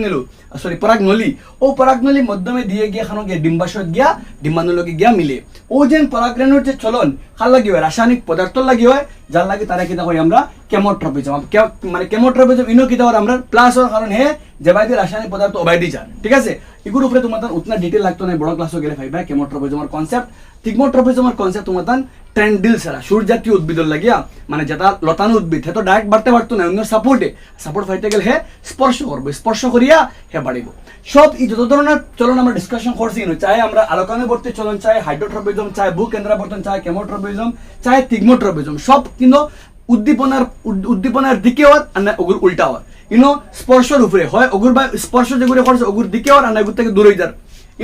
সরি পরাগ ও পরাগ মাধ্যমে দিয়ে গিয়ে খানো গিয়ে ডিম্বাশয় গিয়া গিয়া মিলে। ও পরাগরেণুর যে চলন খাল লাগি হয়? রাসায়নিক পদার্থ লাগি হয়, যার লাগে তারা কিতা করি আমরা, কেমোট্রপিজম। মানে কেমোট্রপিজম ইনো কিতা হয় আমরা প্লাস হওয়ার কারণ হে, যে বাইদি রাসায়নিক পদার্থ অবাইদি যান ঠিক আছে? এগুলোর উপরে তোমার উতনা ডিটেল লাগতো না, বড় ক্লাসও গেলে পাইবা কেমোট্রপিজমের কনসেপ্ট থিগমোট্রপিজমের কনসেপ্ট তোমার ট্রেন্ডিল ছাড়া সুর জাতীয় উদ্ভিদর লাগিয়া মানে যেটা লতানো উদ্ভিদ হে তো ডাইরেক্ট বাড়তে পারতো না অন্য সাপোর্টে সাপোর্ট পাইতে গেলে হে স্পর্শ করব স্পর্শ করিয়া হে বাড়িব সব এই যত ধরনের চলন আমরা ডিসকাশন করছি কিন্তু চাই আমরা আলোকানুবর্তী চলন, চাই হাইড্রোট্রপিজম চাই ভূ কেন্দ্রাবর্তন চাই কেমোট্রপিজম চাই থিগমোট্রপিজম সব কিন্তু উদ্দীপনার উদ- উদ্দীপনার দিকে হওয়ার আর উল্টা হওয়ার ইনো স্পর্শের উপরে হয় ওগুর বা স্পর্শ যেগুলো করছে ওগুর দিকে আর না ওগুর থেকে দূরে যার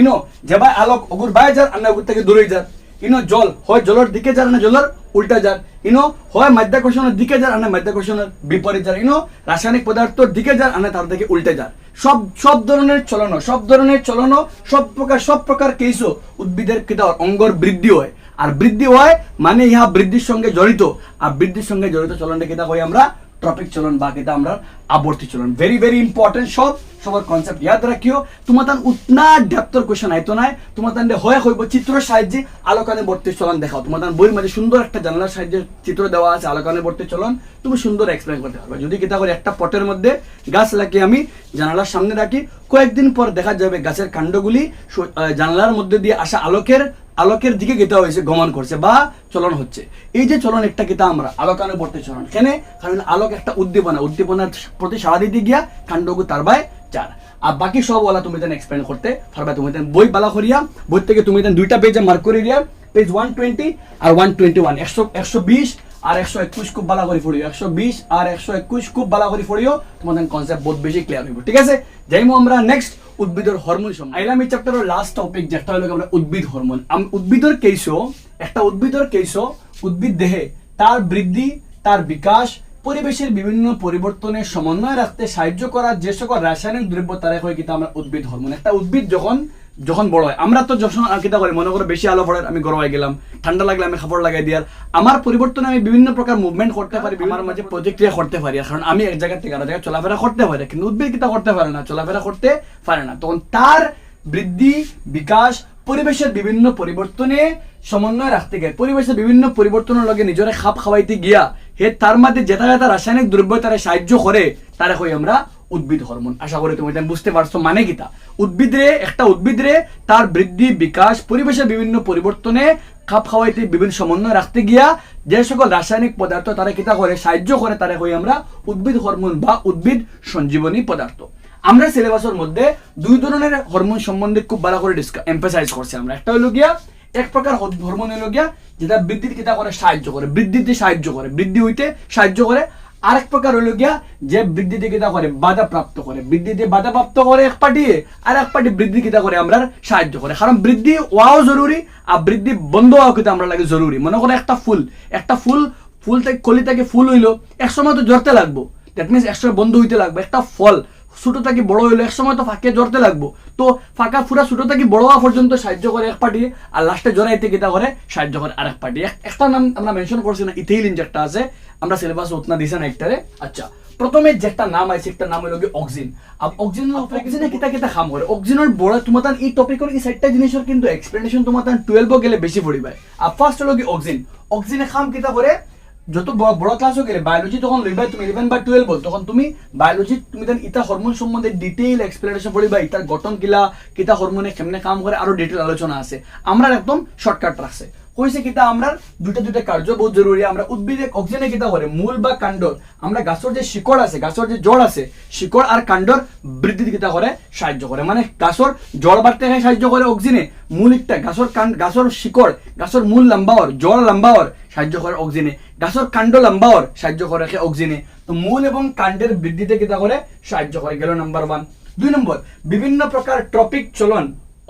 ইনো যেবা আলোক ওগুর বাই যার ওগুর থেকে দূরে যার ইনো জল, হয় জলের দিকে যার না জলের উল্টা যার ইনো হয় মাধ্যাকর্ষণের দিকে যার আর না মাধ্যাকর্ষণের বিপরীত যার ইনো রাসায়নিক পদার্থের দিকে যার আর না তার থেকে উল্টে যার সব সব ধরনের চলন, সব ধরনের চলন, সব প্রকার সব প্রকার কেসও উদ্ভিদের কিতা অঙ্গর বৃদ্ধি হয়। আর বৃদ্ধি হয় মানে ইহা বৃদ্ধির সঙ্গে জড়িত। আর বৃদ্ধির সঙ্গে জড়িত চলনটা কিতা হয় আমরা? ট্রপিক চলন বা কিতা আমরা আবর্তি চলন। ভেরি ভেরি ইম্পর্টেন্ট সব, সবার কনসেপ্ট ইয়াদ রাখিও। তোমার তান উতনা ডেপ্থর কোয়েশন আইতো নাই। তোমার তান হয় হইব চিত্রের সাহায্যে আলোকানে বর্তি চলন দেখাও। তোমার তান বইয়ের মাঝে সুন্দর একটা জানলার সাহায্যে চিত্র দেওয়া আছে, আলোকানে বর্তি চলন। তুমি সুন্দর এক্সপ্লেন করতে পারবে। যদি কিতা করে একটা পটের মধ্যে গাছ লাগিয়ে আমি জানালার সামনে রাখি, কয়েকদিন পর দেখা যাবে গাছের কাণ্ডগুলি জানালার মধ্যে দিয়ে আসা আলোকের আলোকের দিকে গীতা হয়েছে, গমন করছে বা চলন হচ্ছে। এই যে চলন একটা গীতা আমরা, আলোকানে বর্তে চলন। কেন? কারণ আলোক একটা উদ্দীপনা, উদ্দীপনার প্রতি সাড়া দিতে গিয়া কাণ্ডগু তার বাই চার। আর বাকি সব ওলা তুমি তেন এক্সপ্লেন করতে পারবে, তুমি তেন বই বালা করিয়া, বই থেকে তুমি তেন দুইটা পেজে মার্ক করে দিয়া পেজ ওয়ান টোয়েন্টি আর ওয়ান টোয়েন্টি ওয়ান একশো একশো বিশ আর একশো একুশ খুব বালা করে পড়িও। একশো বিশ আর একশো একুশ খুব বালা করে পড়িও তোমাদের কনসেপ্ট বহুত বেশি ক্লিয়ার হইব। ঠিক আছে? যাইমো আমরা নেক্সট উদ্ভিদের হরমোন সম্বন্ধে। আইলাম চ্যাপ্টারের লাস্ট টপিক যেটা হলো আমরা উদ্ভিদ হরমোন উদ্ভিদের কেইসো একটা উদ্ভিদের কেইসো উদ্ভিদ দেহে তার বৃদ্ধি তার বিকাশ পরিবেশের বিভিন্ন পরিবর্তনের সমন্বয় রাখতে সাহায্য করা যে সকল রাসায়নিক দ্রব্য তারা হয় কিন্তু আমরা উদ্ভিদ হরমোন একটা উদ্ভিদ যখন যখন বড় হয় আমরা তো যখন আর কিতা করি মনে করো বেশি আলো পড়ে আমি গরম হয়ে গেলাম ঠান্ডা লাগলে আমি খাবার লাগাই দিয়ার আমার পরিবর্তনে আমি বিভিন্ন প্রকার মুভমেন্ট করতে পারি আমার মাঝে প্রতিক্রিয়া করতে পারি কারণ আমি এক জায়গা থেকে আরেক জায়গায় চলাফেরা করতে পারি কিন্তু উদ্ভিদ কিতা করতে পারে না চলাফেরা করতে পারে না। তখন তার বৃদ্ধি বিকাশ পরিবেশের বিভিন্ন পরিবর্তনে সমন্বয় রাখতে গিয়ে পরিবেশের বিভিন্ন পরিবর্তনের লগে নিজরে খাপ খাওয়াইতে গিয়া হে তার মধ্যে যেটা যেটা রাসায়নিক দ্রব্য তারা সাহায্য করে তারা কই আমরা উদ্ভিদ হরমোন। আশা করি তুমি এটা বুঝতে পারছ। মানে কিতা উদ্ভিদরে একটা উদ্ভিদরে তার বৃদ্ধি, বিকাশ পরিবেশের বিভিন্ন পরিবর্তনে খাপ খাওয়াইতে বিভিন্ন সমন্বয় রাখতে গিয়া যে সকল রাসায়নিক পদার্থ তারা কিতা করে, সাহায্য করে, তারা কই আমরা উদ্ভিদ হরমোন বা উদ্ভিদ সঞ্জীবনী পদার্থ। আমরা সিলেবাসের মধ্যে দুই ধরনের হরমোন সম্বন্ধে খুব ভালো করে এম্পাসাইজ করছি আমরা। একটা হলো গিয়া, এক প্রকার হরমোন হলো গিয়া যেটা বৃদ্ধির কিতা করে, সাহায্য করে। বৃদ্ধিতে সাহায্য করে। বৃদ্ধি হইতে সাহায্য করে। আরেক প্রকার হলো গিয়া যে বৃদ্ধিতে কিতা করে, বাধা প্রাপ্ত করে। বৃদ্ধিতে বাধা প্রাপ্ত করে এক পার্টি আর এক পার্টি বৃদ্ধি কিতা করে আমরা সাহায্য করে। কারণ বৃদ্ধি হওয়াও জরুরি, আর বৃদ্ধি বন্ধ হওয়া কিন্তু আমরা লাগে জরুরি। মনে করো একটা ফুল একটা ফুল ফুল থেকে কলি থেকে ফুল হইল, এক সময় তো জড়তে লাগবো। দ্যাট মিনস একসময় বন্ধ হইতে লাগবে। একটা ফল ছোট থেকে বড় হইল এক সময় তো ফাঁকে জড়তে লাগবো। তো ফাঁকা ফুরা ছোট থাকি বড় হওয়া পর্যন্ত সাহায্য করে এক পার্টি আর লাস্টে জড়াইতে কিতা করে সাহায্য করে আরেক পার্টি একটা নাম আমরা মেনশন করছি না ইথেইলিন যেটা আছে। আমরা সিলেবাস উতনা দিছে না একটারে। আচ্ছা প্রথমে যেটা নাম আছে একটা নাম হলো কি অক্সিন অক্সিন অক্সিনে কিতা কিতা খাম করে। অক্সিনের বড় তোমার তান এই টপিকের এই চারটা জিনিসের কিন্তু এক্সপ্লেনেশন তোমার তান টুয়েলভ গেলে বেশি পড়িবাই আর ফার্স্ট হলো কি অক্সিন অক্সিনে খাম কিতা করে? যত বড় ক্লাসও গেলে বায়োলজি তখন লইবা, তুমি ইলেভেন বা টুয়েলভ তখন তুমি বায়োলজি তুমি দেন ইটা হরমোন সম্বন্ধে ডিটেইল এক্সপ্লেনেশন পড়িবা ইটার গঠন কিলা কিতা হরমোনে কেমনে কাম করে আরও ডিটেইল আলোচনা আছে। আমরা একদম শর্টকাট রাখছে কইছে কিতা আমরা দুইটা দুইটা কার্য, বহুত জরুরি। আমরা উদ্ভিদে অক্সিজেনে কিতা করে? মূল বা কাণ্ডর। আমরা গাছের যে শিকড় আছে, গাছের যে জড় আছে, শিকড় আর কাণ্ডর বৃদ্ধি কিতা করে? সাহায্য করে। মানে গাছের জড় বাড়তে সাহায্য করে অক্সিজেনে মূল একটা গাছের কাণ্ড গাছের শিকড়, গাছের মূল লম্বাওয়ার, জড় লম্বাওয়ার সাহায্য করে অক্সিজেনে গাছের কাণ্ড লম্বাওয়ার সাহায্য করে অক্সিজেনে তো মূল এবং কাণ্ডের বৃদ্ধিতে কিতা করে? সাহায্য করে। গেল নাম্বার ওয়ান দুই নম্বর, বিভিন্ন প্রকার ট্রপিক চলন।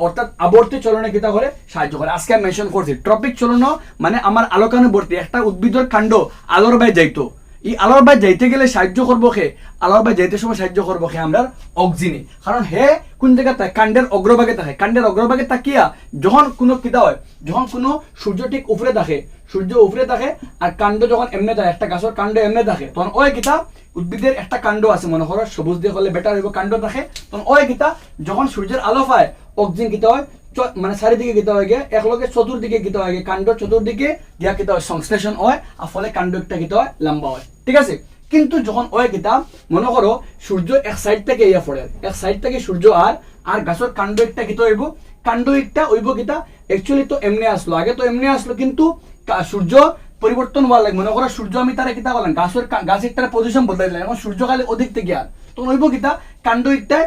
অর্থাৎ আবর্তি চলনে কিতা করে? সাহায্য করে। আজকে আমি মেনশন করছি ট্রপিক চলন মানে আমার আলোকানুবর্তী একটা উদ্ভিদের কাণ্ড আলোর বাই যাইতো। এই আলোর বাই যাইতে গেলে সাহায্য করব খে আলোর বাই যাইতে সময় সাহায্য করব খে আমরা অক্সিনে কারণ হে কোন জায়গা থাকে? কাণ্ডের অগ্রভাগে থাকে। কাণ্ডের অগ্রভাগে তাকিয়া যখন কোনো কিতা হয়, যখন কোনো সূর্য ঠিক উপরে থাকে সূর্য উপরে থাকে আর কাণ্ড যখন এমনি থাকে, একটা গাছের কাণ্ড এমনি থাকে, তখন ওই কিতা উদ্ভিদের একটা কাণ্ড আছে, মনে করো, সবুজ দিয়ে হলে বেটার হইব কাণ্ড থাকে তখন ওই কিতা যখন সূর্যের আলো পায়, অক্সিজেন কিতা হয় মানে চারিদিকে কিতা হয় গিয়ে একলগে চতুর্দিকে কিতা হয় গিয়ে কাণ্ড চতুর্দিকে গিয়া কিতা হয়, সংশ্লেষণ হয় আর ফলে কাণ্ড একটা কিতা হয়, লম্বা হয়। ঠিক আছে? কিন্তু যখন ওই কিতা মনে করো সূর্য এক সাইড থেকে ইয়া পড়ে এক সাইড থেকে সূর্য আর আর গাছের কাণ্ড একটা কিতা হইব। কাণ্ড একটা হইব কিতা অ্যাকচুয়ালি তো এমনি আসলো আগে তো এমনি আসলো কিন্তু সূর্য পরিবর্তন হওয়ার লাগে মনে করো সূর্য আমি তারা কিতা করলাম গাছের গাছ একটা পজিশন বদলাই দিলাম এখন সূর্য খালি অধিক থেকে আর তখন হইব কিতা? কাণ্ড একটা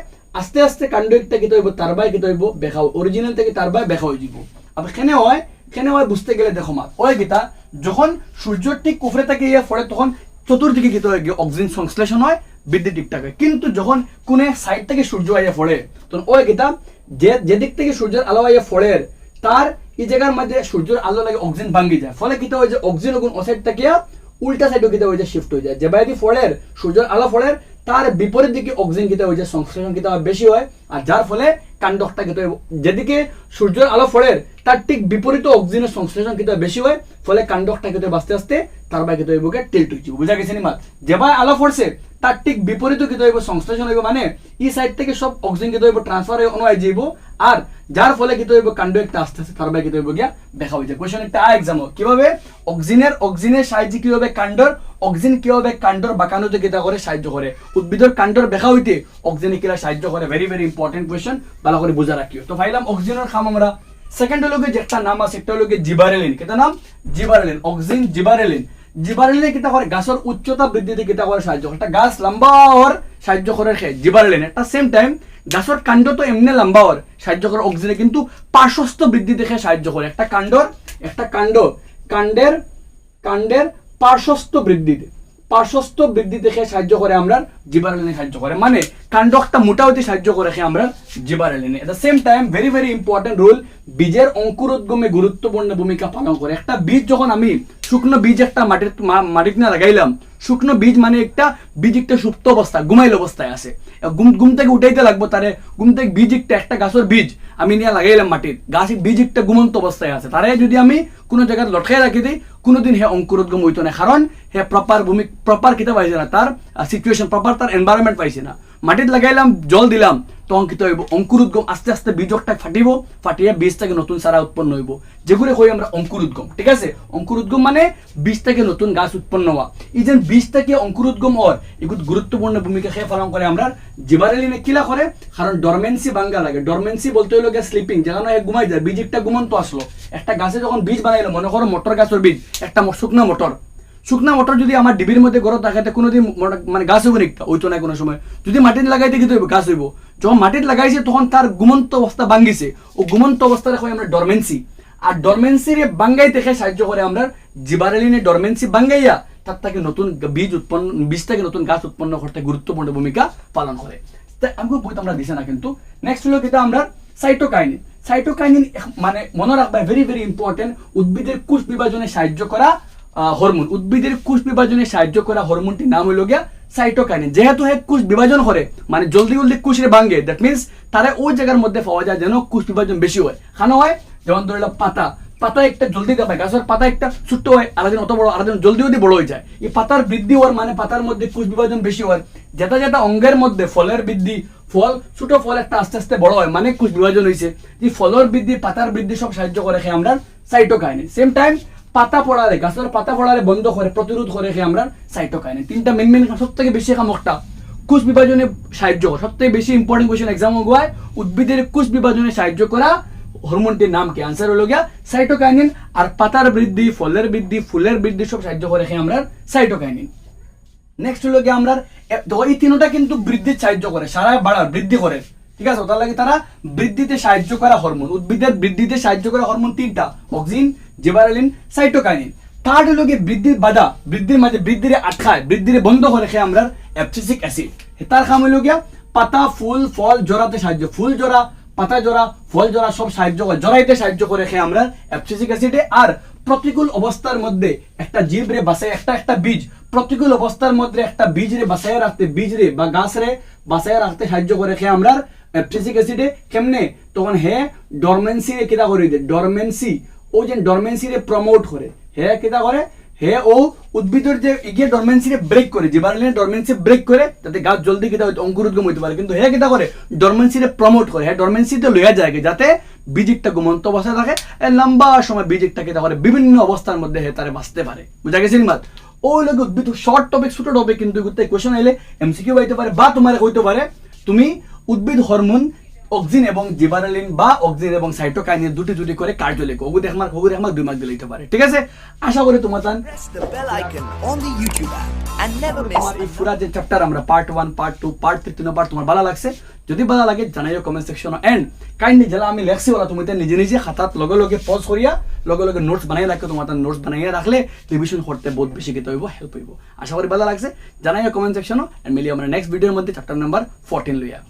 আস্তে আস্তে কাণ্ড একটা কিতা হইব তার বাই কিতা হইব বেখা অরিজিনাল থেকে তার বাই বেখা হয়ে যাব। আবার কেনে হয়? কেনে হয় বুঝতে গেলে দেখো মা ওই কিতা? যখন সূর্য ঠিক কুফরে থেকে ইয়ে পড়ে তখন চতুর্দিকে কিতা হয় অক্সিজেন সংশ্লেষণ হয় বৃদ্ধি ঠিকঠাক হয়। কিন্তু যখন কোনে সাইড থেকে সূর্য আইয়া পড়ে, তখন ওই কিতা? যে যেদিক থেকে সূর্যের আলো আইয়া পড়ে, তার এই জায়গার মধ্যে সূর্যের আলো লাগে অক্সিজেন ভাঙ্গি যায়। ফলে কিতা হয় যে অক্সিজেন গুণ ওসাইড থেকে উল্টা সাইডে কিতা হয়ে যায় শিফট হয়ে যায়। যে বাইরে ফলের, সূর্যের আলো ফলের, তার বিপরীত দিকে অক্সিজেন কিতা হয়ে যায় সংশ্লেষণ কিতা বেশি হয়। আর যার ফলে কাণ্ডকটা কিতা যেদিকে সূর্যের আলো ফলের, তার ঠিক বিপরীত অক্সিজেনের সংশ্লেষণ কিন্তু বেশি হয়। ফলে কাণ্ডকটা কিন্তু আস্তে আস্তে তার বাই কিন্তু হইবকে টিল্ট হইছে বুঝা গেছে নি মাত যেবা আলো পড়ছে তার ঠিক বিপরীত কিন্তু হইব সংশ্লেষণ হইব মানে ই সাইড থেকে সব অক্সিজেন কিন্তু হইব ট্রান্সফার হয়ে অনুযায়ী যাইব। আর যার ফলে কিন্তু হইব কাণ্ড একটা আস্তে আস্তে তার বাই কিন্তু হইব গিয়া দেখা হইছে। কোশ্চেন একটা এক্সাম কীভাবে অক্সিজেনের অক্সিজেনের সাহায্যে কীভাবে কাণ্ডর, অক্সিজেন কীভাবে কাণ্ডর বাঁকানোতে কিতা করে সাহায্য করে? উদ্ভিদের কাণ্ডর বেখা হইতে অক্সিজেন কিলা সাহায্য করে? ভেরি ভেরি ইম্পর্টেন্ট কোয়েশ্চন ভালো করে বোঝা রাখিও তো ভাইলাম অক্সিজেনের খাম আমরা। সেকেন্ড হলো যে একটা নাম আছে একটা হলো জিবারেলিন কেটা নাম জিবারেলিন অক্সিজেন জিবারেলিন জিবারেলিন কিতা করে গাছের উচ্চতা বৃদ্ধিতে কিতা করে সাহায্য করে একটা গাছ লম্বা হওয়ার সাহায্য করে জিবারেলিন একটা সেম টাইম গাছের কাণ্ড তো এমনি লম্বা হওয়ার সাহায্য করে অক্সিজেনে, কিন্তু পার্শ্বস্থ বৃদ্ধি দেখে সাহায্য করে একটা কাণ্ডর একটা কাণ্ড কাণ্ডের কাণ্ডের পার্শ্বস্থ বৃদ্ধিতে পার্শ্বস্থ বৃদ্ধি দেখে সাহায্য করে আমরা জিবারেলিনে সাহায্য করে মানে কাণ্ড একটা মোটা হতে সাহায্য করে খে আমরা জিবারেলিনে at the same time very very important role বীজের অঙ্কুরোদ্গমে গুরুত্বপূর্ণ ভূমিকা পালন করে একটা বীজ যখন আমি শুকনো বীজ একটা মাটির মাটিতে লাগাইলাম শুকনো বীজ মানে একটা বীজ একটা সুপ্ত অবস্থা ঘুমাইল অবস্থায় আছে। ঘুম ঘুম থেকে উঠাইতে লাগবো তারে ঘুম থেকে বীজ একটা একটা গাছের বীজ আমি নিয়ে লাগাইলাম মাটির গাছ, বীজ একটা ঘুমন্ত অবস্থায় আছে। তারে যদি আমি কোনো জায়গায় লটকাই রাখি দিই, কোনোদিন হে অঙ্কুরোদ্গম হইতো না। কারণ হে প্রপার ভূমি প্রপার কিতা পাইছে না। তার সিচুয়েশন প্রপার তার এনভায়রনমেন্ট পাইছে না। মাটিত লাগাইলাম, জল দিলাম তখন কিতা হইব। অঙ্কুরোদ্গম আস্তে আস্তে বীজকটা ফাটিব, ফাটিয়ে বীজ থেকে নতুন সারা উৎপন্ন হইব। যেগুলো কই আমরা অঙ্কুরোদ্গম ঠিক আছে? অঙ্কুরোদ্গম মানে বীজ থেকে নতুন গাছ উৎপন্ন হওয়া। এই যে বীজ থেকে অঙ্কুরোদ্গম হওয়ার এগুলো গুরুত্বপূর্ণ ভূমিকা খেয়ে পালন করে আমরা। জিবারেলিনে কিলা করে? কারণ ডরমেন্সি বাঙ্গা লাগে। ডরমেন্সি বলতে হইল গিয়ে স্লিপিং যেখানে ঘুমাই যায়, বীজ একটা ঘুমন্ত আসলো। একটা গাছে যখন বীজ বানাইলো, মনে করো মটর গাছের বীজ, একটা শুকনো মটর। শুকনা মটর যদি আমার ডিবির মধ্যে গরত রাখাতে কোনোদিন মানে গাছ হইব নিকটা হইতো না কোনো সময়। যদি মাটিতে লাগাইতে কিন্তু গাছ হইব। যখন মাটিতে লাগাইছে, তখন তার ঘুমন্ত অবস্থা ভাঙ্গিছে ও ঘুমন্ত অবস্থা রাখো আমরা ডরমেন্সি আর ডরমেন্সির বাঙ্গাই থেকে সাহায্য করে আমরা জিবারেলিনে ডরমেন্সি বাঙ্গাইয়া তার থেকে নতুন বীজ উৎপন্ন, বীজ থেকে নতুন গাছ উৎপন্ন করতে গুরুত্বপূর্ণ ভূমিকা পালন করে তাই আমাকে বই আমরা দিছে না কিন্তু। নেক্সট হলো কিন্তু আমরা সাইটোকাইনিন সাইটোকাইনিন মানে মনে রাখবা ভেরি ভেরি ইম্পর্টেন্ট উদ্ভিদের কোষ বিভাজনে সাহায্য করা হরমোন। উদ্ভিদের কোষ বিভাজনে সাহায্য করা হরমোনটির নাম হলো গিয়া সাইটোকাইনিন যেহেতু হে কোষ বিভাজন করে মানে জলদি জলদি কোষের ভাঙ্গে দ্যাট মিনস তারা ওই জায়গার মধ্যে পাওয়া যায় যেন কোষ বিভাজন বেশি হয়। খানো হয়? যেমন ধরে পাতা। পাতা একটা জলদি দেখায় গাছের পাতা একটা ছোট্ট হয় আলাদিন অত বড় আলাদিন জলদি জলদি বড় হয়ে যায়। এই পাতার বৃদ্ধি হওয়ার মানে পাতার মধ্যে কোষ বিভাজন বেশি হয় যেটা যেটা অঙ্গের মধ্যে ফলের বৃদ্ধি, ফল, ছোট ফল একটা আস্তে আস্তে বড় হয় মানে কোষ বিভাজন হয়েছে এই ফলের বৃদ্ধি, পাতার বৃদ্ধি সব সাহায্য করে খেয়ে আমরা সাইটোকাইনিন সেম টাইম পাতা পড়ালে গাছের পাতা পড়ালে বন্ধ করে প্রতিরোধ করে খেয়ে আমরা সাইটোকাইনিন তিনটা মেন মেন সব থেকে বেশি কাম একটা কোষ বিভাজনে সাহায্য করে সব থেকে বেশি ইম্পর্টেন্ট কোয়েশ্চেন এক্সাম হয় উদ্ভিদের কোষ বিভাজনে সাহায্য করা হরমোনটির নাম কি? আনসার হলো গিয়া সাইটোকাইনিন আর পাতার বৃদ্ধি ফলের বৃদ্ধি ফুলের বৃদ্ধি সব সাহায্য করে খেয়ে আমরা সাইটোকাইনিন নেক্সট হলো গিয়ে আমরা এই তিনটা কিন্তু বৃদ্ধির সাহায্য করে সারা বাড়ার বৃদ্ধি করে ঠিক আছে? তার লাগে তারা বৃদ্ধিতে সাহায্য করা হরমোন উদ্ভিদের বৃদ্ধিতে সাহায্য করা হরমোন তিনটা অক্সিন জিবারেলিন সাইটোকাইনিন থার্ড হলো গিয়ে বৃদ্ধির বাধা। বৃদ্ধির মাঝে বৃদ্ধিরে আটকায় বৃদ্ধিরে বন্ধ করে খেয়ে আমরা অ্যাপসিসিক অ্যাসিড। তার কাম হলো গিয়া পাতা, ফুল, ফল জড়াতে সাহায্য। ফুল জড়া, পাতা জড়া, ফল জড়া সব সাহায্য করে, জড়াইতে সাহায্য করে খেয়ে আমরা অ্যাপসিসিক অ্যাসিডে। আর প্রতিকূল অবস্থার মধ্যে একটা জীব রে বাসায় একটা একটা বীজ। প্রতিকূল অবস্থার মধ্যে একটা বীজ রে বাসায় রাখতে বীজ রে বা গাছ রে বাসায় রাখতে সাহায্য করে খেয়ে আমরা অ্যাপসিসিক অ্যাসিডে কেমনে? তখন হে ডরমেন্সি রে কিতা করে দে? ডরমেন্সি ও যে ডরমেন্সি রে প্রমোট করে। হে কিতা করে? হে ও উদ্ভিদের যে ইগে ডরমেন্সিরে ব্রেক করে জিবারেলিনে ডরমেন্সি ব্রেক করে যাতে গাছ জলদি কিতা হইতে অঙ্কুরোদ্গম হইতে পারে। কিন্তু হে কিতা করে? ডরমেন্সিরে প্রমোট করে। হে ডরমেন্সিতে লইয়া যায় যাতে বীজিকটা ঘুমন্ত অবস্থায় থাকে। লম্বা সময় বীজিকটা কিতা করে, বিভিন্ন অবস্থার মধ্যে হে তারে বাঁচতে পারে। বুঝা গেছে মাত? ওই লোক উদ্ভিদ শর্ট টপিক ছোট টপিক কিন্তু কোয়েশন এলে এমসিকিউ হইতে পারে বা তোমার হইতে পারে। তুমি উদ্ভিদ হরমোন অক্সিন এবং জিবারেলিন বা অক্সিন এবং সাইটোকাইনিন দুটি দুটি করে কার্য লেখো এক মার্ক ওগুলো এক দুই মার্ক দিলে দিতে পারে। ঠিক আছে? আশা করি তোমার miss আমার এই পুরা যে চ্যাপ্টার আমরা part one part two part three তিন পার্ট তোমার ভালো লাগছে যদি ভালো লাগে জানাইও কমেন্ট সেকশন এন্ড কাইন্ডলি যারা আমি লেখছি ওরা তুমি নিজে নিজে খাতাত লগে লগে পজ করিয়া লগে লগে নোটস বানাই রাখো তোমার তার নোটস বানাইয়া রাখলে রিভিশন করতে বহুত বেশি কিতে হইব হেল্প হইব। আশা করি ভালো লাগছে জানাইও কমেন্ট সেকশন এন্ড মিলি আমরা নেক্সট ভিডিওর মধ্যে চ্যাপ্টার নাম্বার ফোরটিন লইয়া।